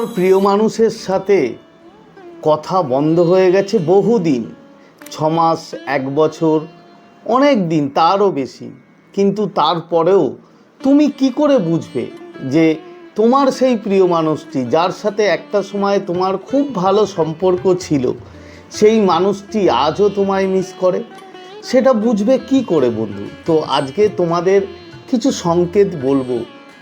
তোমার প্রিয় মানুষের সাথে কথা বন্ধ হয়ে গেছে বহুদিন ছ মাস এক বছর, অনেক দিন, তারও বেশি। কিন্তু তারপরেও তুমি কি করে বুঝবে যে তোমার সেই প্রিয় মানুষটি, যার সাথে একটা সময় তোমার খুব ভালো সম্পর্ক ছিল, সেই মানুষটি আজও তোমায় মিস করে? সেটা বুঝবে কি করে বন্ধু? তো আজকে তোমাদের কিছু সংকেত বলব।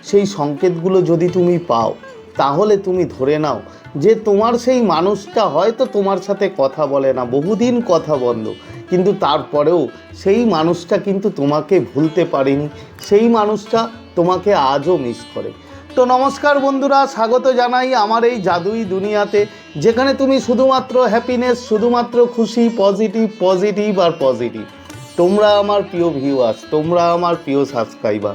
সেই সংকেতগুলো যদি তুমি পাও তাহলে তুমি ধরে নাও যে তোমার সেই মানুষটা হয়তো তোমার সাথে কথা বলে না, বহুদিন কথা বন্ধ। কিন্তু তারপরেও সেই মানুষটা কিন্তু তোমাকে ভুলতে পারেনি, সেই মানুষটা তোমাকে আজও মিস করে। তো নমস্কার বন্ধুরা, স্বাগত জানাই আমার এই জাদুই দুনিয়াতে, যেখানে তুমি শুধুমাত্র হ্যাপিনেস শুধুমাত্র খুশি পজিটিভ পজিটিভ আর পজিটিভ তোমরা আমার প্রিয় ভিউয়ার্স তোমরা আমার প্রিয় সাবস্ক্রাইবার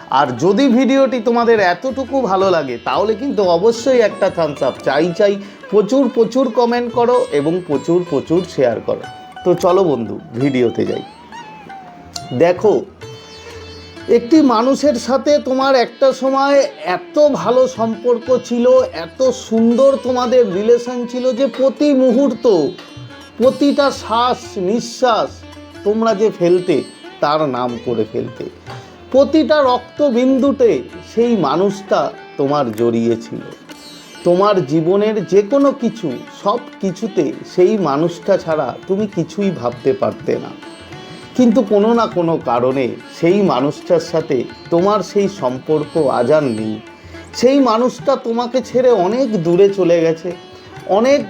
আর যদি ভিডিওটি তোমাদের এতটুকু ভালো লাগে, তাহলে কিন্তু অবশ্যই একটা থামস আপ চাই চাই, প্রচুর প্রচুর কমেন্ট করো এবং প্রচুর প্রচুর শেয়ার করো। তো চলো বন্ধু, ভিডিওতে যাই। দেখো, একটি মানুষের সাথে তোমার একটা সময় এত ভালো সম্পর্ক ছিল, এত সুন্দর তোমাদের রিলেশন ছিল যে প্রতি মুহূর্ত, প্রতিটা শ্বাস নিঃশ্বাস তোমরা যে ফেলতে, তার নাম করে ফেলতে। প্রতিটা রক্তবিন্দুতে সেই মানুষটা তোমার জড়িয়েছিল। তোমার জীবনের যে কোনো কিছু, সব কিছুতে সেই মানুষটা ছাড়া তুমি কিছুই ভাবতে পারতে না। কিন্তু কোনো না কোনো কারণে সেই মানুষটার সাথে তোমার সেই সম্পর্ক আজ আর নেই। সেই মানুষটা তোমাকে ছেড়ে অনেক দূরে চলে গেছে, অনেক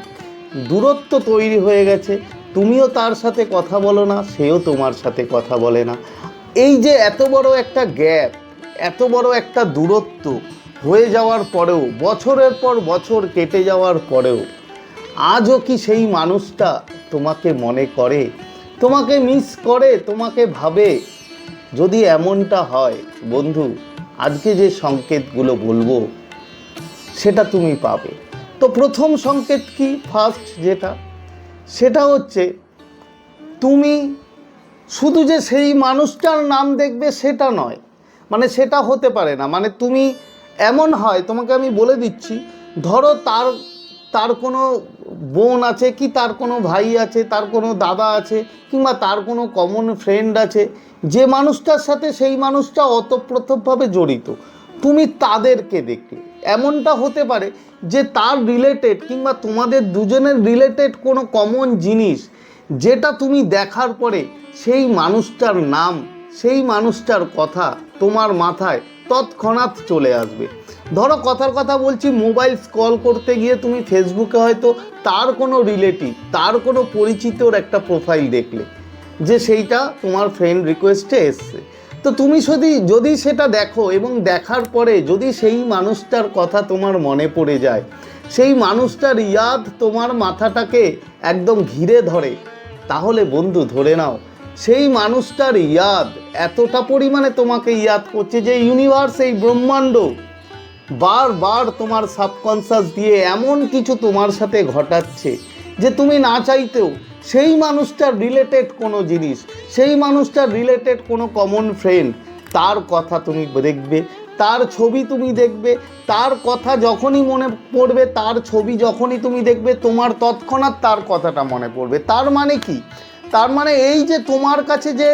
দূরত্ব তৈরি হয়ে গেছে। তুমিও তার সাথে কথা বলো না, সেও তোমার সাথে কথা বলে না। এই যে এত বড় একটা গ্যাপ, এত বড় একটা দূরত্ব হয়ে যাওয়ার পরেও, বছরের পর বছর কেটে যাওয়ার পরেও, আজও কি সেই মানুষটা তোমাকে মনে করে, তোমাকে মিস করে, তোমাকে ভাবে? যদি এমনটা হয়, বন্ধু, আজকে যে সংকেতগুলো বলব, সেটা তুমি পাবে। তো প্রথম সংকেত কি? ফার্স্ট যেটা, সেটা হচ্ছে, তুমি শুধু যে সেই মানুষটার নাম দেখবে সেটা নয় মানে সেটা হতে পারে না। মানে তুমি এমন হয়, তোমাকে আমি বলে দিচ্ছি, ধরো তার তার কোনো বোন আছে কি, তার কোনো ভাই আছে, তার কোনো দাদা আছে কিংবা তার কোনো কমন ফ্রেন্ড আছে, যে মানুষটার সাথে সেই মানুষটা অতপ্রতভাবে জড়িত, তুমি তাদেরকে দেখলে। এমনটা হতে পারে যে তার রিলেটেড কিংবা তোমাদের দুজনের রিলেটেড কোনো কমন জিনিস যেটা তুমি দেখার পরে সেই মানুষটার নাম, সেই মানুষটার কথা তোমার মাথায় তৎক্ষণাৎ চলে আসবে। ধরো কথার কথা বলছি, মোবাইল স্ক্রল করতে গিয়ে তুমি ফেসবুকে হয়তো তার কোনো রিলেটিভ, তার কোনো পরিচিতর একটা প্রোফাইল দেখলে, যে সেইটা তোমার ফ্রেন্ড রিকোয়েস্টে এসছে। তো তুমি যদি যদি সেটা দেখো এবং দেখার পরে যদি সেই মানুষটার কথা তোমার মনে পড়ে যায়, সেই মানুষটার ইয়াদ তোমার মাথাটাকে একদম ঘিরে ধরে তাহলে বন্ধু ধরে নাও, সেই মানুষটার ইয়াদ এতটা পরিমাণে তোমাকে ইয়াদ করছে যে ইউনিভার্স এই ব্রহ্মাণ্ড বারবার তোমার সাবকনসাস দিয়ে এমন কিছু তোমার সাথে ঘটাচ্ছে যে তুমি না চাইতেও সেই মানুষটার রিলেটেড কোনো জিনিস, সেই মানুষটার রিলেটেড কোনো কমন ফ্রেন্ড তার কথা তুমি দেখবে। তার ছবি তুমি দেখবে, তার কথা যখনই মনে পড়বে, তার ছবি যখনই তুমি দেখবে, তোমার তৎক্ষণাৎ তার কথাটা মনে পড়বে। তার মানে কি? তার মানে এই যে তোমার কাছে যে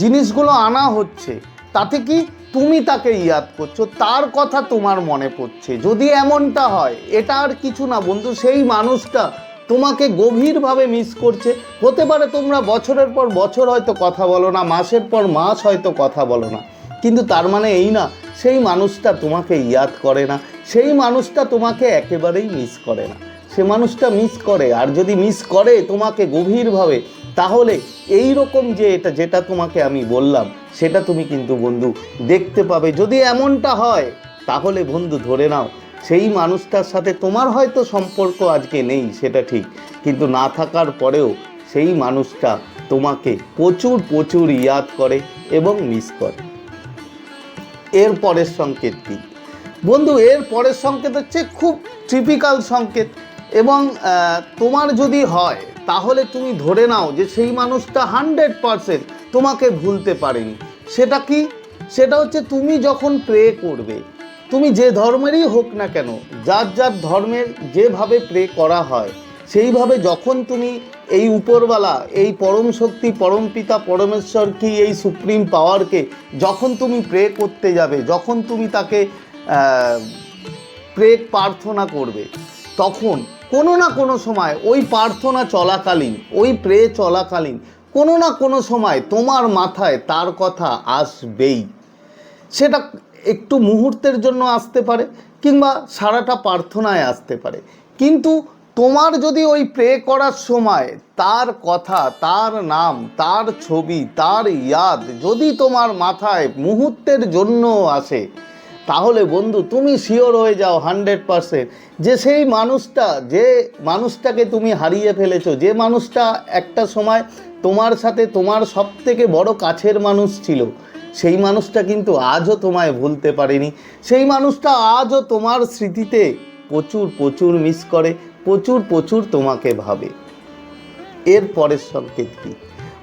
জিনিসগুলো আনা হচ্ছে, তাতে কি তুমি তাকে ইয়াদ করছ? তার কথা তোমার মনে পড়ছে। যদি এমনটা হয়, এটা আর কিছু না বন্ধু, সেই মানুষটা তোমাকে গভীরভাবে মিস করছে। হতে পারে তোমরা বছরের পর বছর হয়তো কথা বলো না, মাসের পর মাস হয়তো কথা বলো না। কিন্তু তার মানে এই না সেই মানুষটা তোমাকে ইয়াদ করে না, সেই মানুষটা তোমাকে একেবারেই মিস করে না। সে মানুষটা মিস করে, আর যদি মিস করে তোমাকে গভীরভাবে, তাহলে এই রকম যে এটা, যেটা তোমাকে আমি বললাম, সেটা তুমি কিন্তু বন্ধু দেখতে পাবে। যদি এমনটা হয়, তাহলে বন্ধু ধরে নাও, সেই মানুষটার সাথে তোমার হয়তো সম্পর্ক আজকে নেই, সেটা ঠিক। কিন্তু না থাকার পরেও সেই মানুষটা তোমাকে প্রচুর প্রচুর ইয়াদ করে এবং মিস করে। এর পরের সংকেত কি? বন্ধু, এর পরের সংকেত হচ্ছে খুব টিপিক্যাল সংকেত এবং তোমার যদি হয়, তাহলে তুমি ধরে নাও যে সেই মানুষটা হান্ড্রেড পারসেন্ট তোমাকে ভুলতে পারেনি। সেটা কি? সেটা হচ্ছে তুমি যখন প্রে করবে, তুমি যে ধর্মেরই হোক না কেন, যার যার ধর্মের যেভাবে প্রে করা হয়, সেইভাবে যখন তুমি এই উপরওয়ালা, এই পরম শক্তি, পরম পিতা, পরমেশ্বর কি এই সুপ্রিম পাওয়ারকে যখন তুমি প্রে করতে যাবে, যখন তুমি তাকে প্রে প্রার্থনা করবে, তখন কোনো না কোনো সময় ওই প্রার্থনা চলাকালীন, ওই প্রে চলাকালীন, কোনো না কোনো সময় তোমার মাথায় তার কথা আসবেই। সেটা একটু মুহূর্তের জন্য আসতে পারে কিংবা সারাটা প্রার্থনায় আসতে পারে। কিন্তু তোমার যদি ওই প্রে করার সময় তার কথা, তার নাম, তার ছবি, তার ইয়াদ যদি তোমার মাথায় মুহূর্তের জন্য আসে, তাহলে বন্ধু তুমি শিওর হয়ে যাও হান্ড্রেড পারসেন্ট যে সেই মানুষটা, যে মানুষটাকে তুমি হারিয়ে ফেলেছো, যে মানুষটা একটা সময় তোমার সাথে তোমার সব থেকে বড় কাছের মানুষ ছিল, সেই মানুষটা কিন্তু আজও তোমায় ভুলতে পারেনি। সেই মানুষটা আজও তোমার স্মৃতিতে প্রচুর প্রচুর মিস করে। প্রচুর প্রচুর তোমাকে ভাবে। এর পরের সংকেত কি?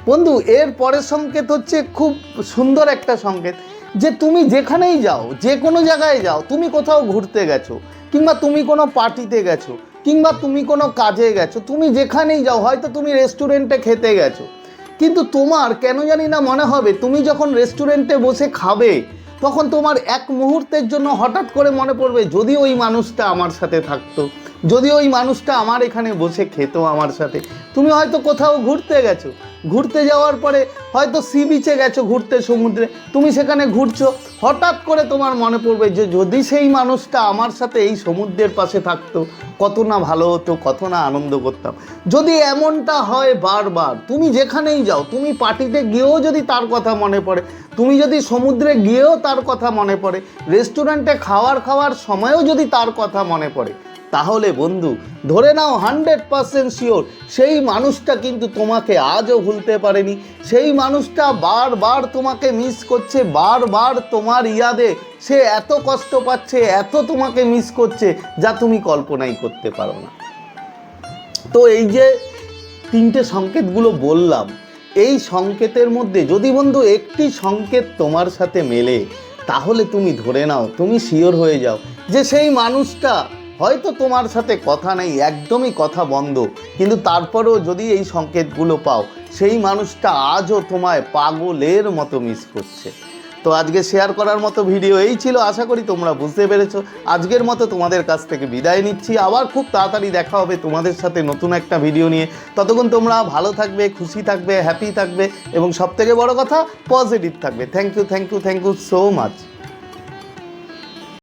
বন্ধু, এর পরের সংকেত হচ্ছে খুব সুন্দর একটা সংকেত যে তুমি যেখানেই যাও, যে কোনো জায়গায় যাও, তুমি কোথাও ঘুরতে গেছো, কিংবা তুমি কোনো পার্টিতে গেছো, কিংবা তুমি কোনো কাজে গেছো, তুমি যেখানেই যাও, হয়তো তুমি রেস্টুরেন্টে খেতে গেছো, কিন্তু তোমার কেন জানি না মনে হবে, তুমি যখন রেস্টুরেন্টে বসে খাবে, তখন তোমার এক মুহূর্তের জন্য হঠাৎ করে মনে পড়বে, যদি ওই মানুষটা আমার সাথে থাকতো। যদি ওই মানুষটা আমার এখানে বসে খেত আমার সাথে। তুমি হয়তো কোথাও ঘুরতে গেছো। ঘুরতে যাওয়ার পরে হয়তো সি বিচে গেছো ঘুরতে সমুদ্রে। তুমি সেখানে ঘুরছো। হঠাৎ করে তোমার মনে পড়বে যে যদি সেই মানুষটা আমার সাথে এই সমুদ্রের পাশে থাকতো, কত না ভালো হতো, কত না আনন্দ করতাম। যদি এমনটা হয় বারবার, তুমি যেখানেই যাও, তুমি পার্টিতে গিয়েও যদি তার কথা মনে পড়ে, তুমি যদি সমুদ্রে গিয়েও তার কথা মনে পড়ে, রেস্টুরেন্টে খাওয়ার খাওয়ার সময়ও যদি তার কথা মনে পড়ে তাহলে বন্ধু, ধরে নাও হান্ড্রেড পারসেন্ট শিওর, সেই মানুষটা কিন্তু তোমাকে আজও ভুলতে পারেনি। সেই মানুষটা বারবার তোমাকে মিস করছে, বারবার তোমার ইয়াদে। সে এত কষ্ট পাচ্ছে, এত তোমাকে মিস করছে, যা তুমি কল্পনাই করতে পারো না। তো এই যে তিনটে সংকেতগুলো বললাম, এই সংকেতের মধ্যে যদি বন্ধু একটি সংকেত তোমার সাথে মেলে, তাহলে তুমি ধরে নাও, তুমি শিওর হয়ে যাও যে সেই মানুষটা হয়তো তোমার সাথে কথা নেই, একদমই কথা বন্ধ। কিন্তু তারপরেও যদি এই সংকেতগুলো পাও, সেই মানুষটা আজও তোমায় পাগলের মতো মিস করছে। তো আজকে শেয়ার করার মতো ভিডিও এই ছিল, আশা করি তোমরা বুঝতে পেরেছ। আজকের মতো তোমাদের কাছ থেকে বিদায় নিচ্ছি। আবার খুব তাড়াতাড়ি দেখা হবে তোমাদের সাথে নতুন একটা ভিডিও নিয়ে। ততক্ষণ তোমরা ভালো থাকবে, খুশি থাকবে হ্যাপি থাকবে এবং সবথেকে বড় কথা পজিটিভ থাকবে। Thank you thank you thank you so much